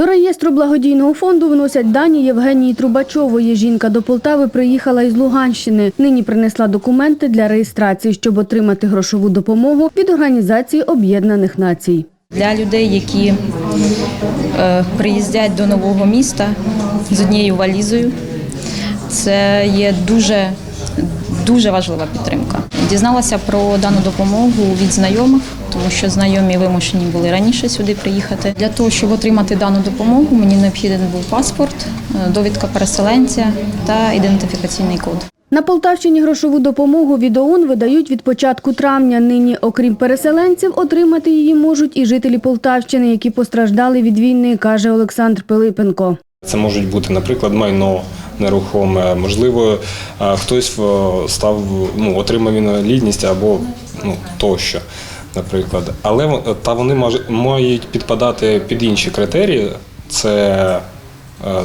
До реєстру благодійного фонду вносять дані Євгенії Трубачової. Жінка до Полтави приїхала із Луганщини. Нині принесла документи для реєстрації, щоб отримати грошову допомогу від Організації Об'єднаних Націй. Для людей, які е, приїздять до нового міста з однією валізою, це є дуже, дуже важлива підтримка. Дізналася про дану допомогу від знайомих, тому що знайомі вимушені були раніше сюди приїхати. Для того, щоб отримати дану допомогу, мені необхіден був паспорт, е, довідка переселенця та ідентифікаційний код. На Полтавщині грошову допомогу від ОУН видають від початку травня. Нині, окрім переселенців, отримати її можуть і жителі Полтавщини, які постраждали від війни, каже Олександр Пилипенко. Це можуть бути, наприклад, майно нерухоме, можливо, е, хтось е, став ну, отримав інвалідність або ну, тощо, наприклад. Але вон- та вони мають підпадати під інші критерії. Це е,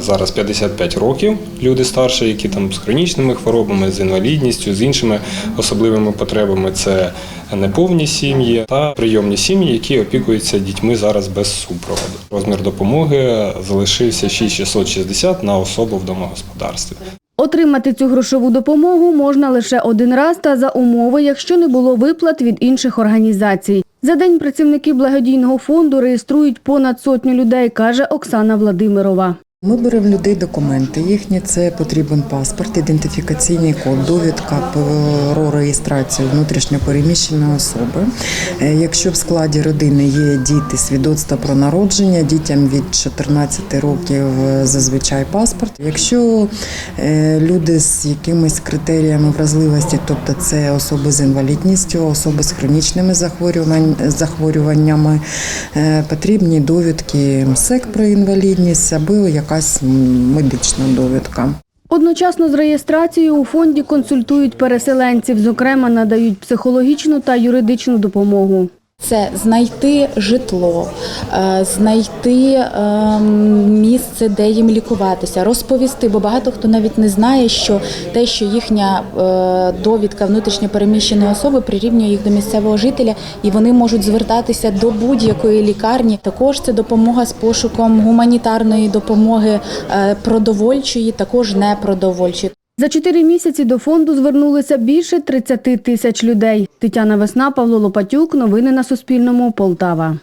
зараз 55 років, люди старші, які там з хронічними хворобами, з інвалідністю, з іншими особливими потребами. Це неповні сім'ї та прийомні сім'ї, які опікуються дітьми зараз без супроводу. Розмір допомоги залишився 6660 на особу в домогосподарстві. Отримати цю грошову допомогу можна лише один раз та за умови, якщо не було виплат від інших організацій. За день працівники благодійного фонду реєструють понад сотню людей, каже Оксана Владимирова. Ми беремо людей документи. Їхні це потрібен паспорт, ідентифікаційний код, довідка про реєстрацію внутрішньопереміщеної особи. Е, Якщо в складі родини є діти, свідоцтва про народження, дітям від 14 років е, зазвичай паспорт. Якщо е, люди з якимись критеріями вразливості, тобто це особи з інвалідністю, особи з хронічними захворюваннями, потрібні довідки МСЕК про інвалідність або якась медична довідка. Одночасно з реєстрацією у фонді консультують переселенців, зокрема надають психологічну та юридичну допомогу. Це знайти житло, е, знайти ем, місце, де їм лікуватися, розповісти, бо багато хто навіть не знає, що те, що їхня е, довідка внутрішньопереміщеної особи прирівнює їх до місцевого жителя, і вони можуть звертатися до будь-якої лікарні. Також це допомога з пошуком гуманітарної допомоги, е, продовольчої, також непродовольчої. За чотири місяці до фонду звернулися більше 30 тисяч людей. Тетяна Весна, Павло Лопатюк. Новини на Суспільному. Полтава.